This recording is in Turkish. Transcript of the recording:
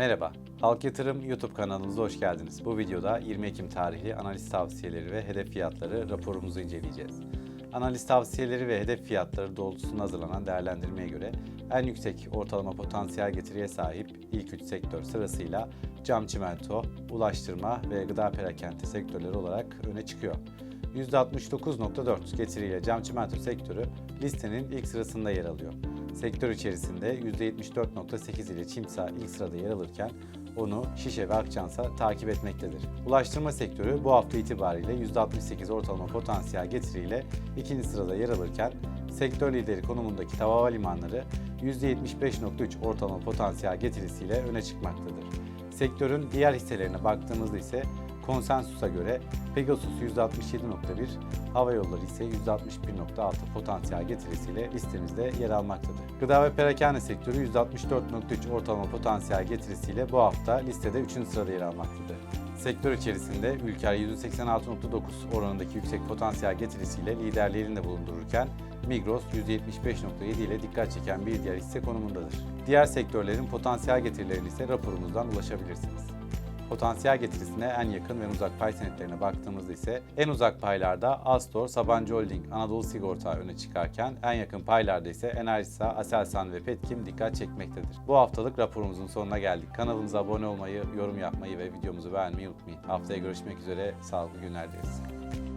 Merhaba, Halk Yatırım YouTube kanalımıza hoş geldiniz. Bu videoda 20 Ekim tarihli analiz tavsiyeleri ve hedef fiyatları raporumuzu inceleyeceğiz. Analiz tavsiyeleri ve hedef fiyatları doğrultusunda hazırlanan değerlendirmeye göre en yüksek ortalama potansiyel getiriye sahip ilk 3 sektör sırasıyla cam çimento, ulaştırma ve gıda perakende sektörleri olarak öne çıkıyor. %69.4 getiriyle cam çimento sektörü listenin ilk sırasında yer alıyor. Sektör içerisinde %74.8 ile Çimsa ilk sırada yer alırken onu Şişe ve Akçansa takip etmektedir. Ulaştırma sektörü bu hafta itibariyle %68 ortalama potansiyel getiriyle ikinci sırada yer alırken sektör lideri konumundaki Tava Havalimanları %75.3 ortalama potansiyel getirisiyle öne çıkmaktadır. Sektörün diğer hisselerine baktığımızda ise konsensusa göre Pegasus %67.1, hava yolları ise %61.6 potansiyel getirisiyle listemizde yer almaktadır. Gıda ve perakende sektörü %64.3 ortalama potansiyel getirisiyle bu hafta listede 3. sırada yer almaktadır. Sektör içerisinde Ülker %86.9 oranındaki yüksek potansiyel getirisiyle liderliğini bulundururken Migros %75.7 ile dikkat çeken bir diğer hisse konumundadır. Diğer sektörlerin potansiyel getirilerine ise raporumuzdan ulaşabilirsiniz. Potansiyel getirisine en yakın ve en uzak pay senetlerine baktığımızda ise en uzak paylarda Astor, Sabancı Holding, Anadolu Sigorta öne çıkarken en yakın paylarda ise Enerjisa, Aselsan ve Petkim dikkat çekmektedir. Bu haftalık raporumuzun sonuna geldik. Kanalımıza abone olmayı, yorum yapmayı ve videomuzu beğenmeyi unutmayın. Haftaya görüşmek üzere, sağlıklı günler dileriz.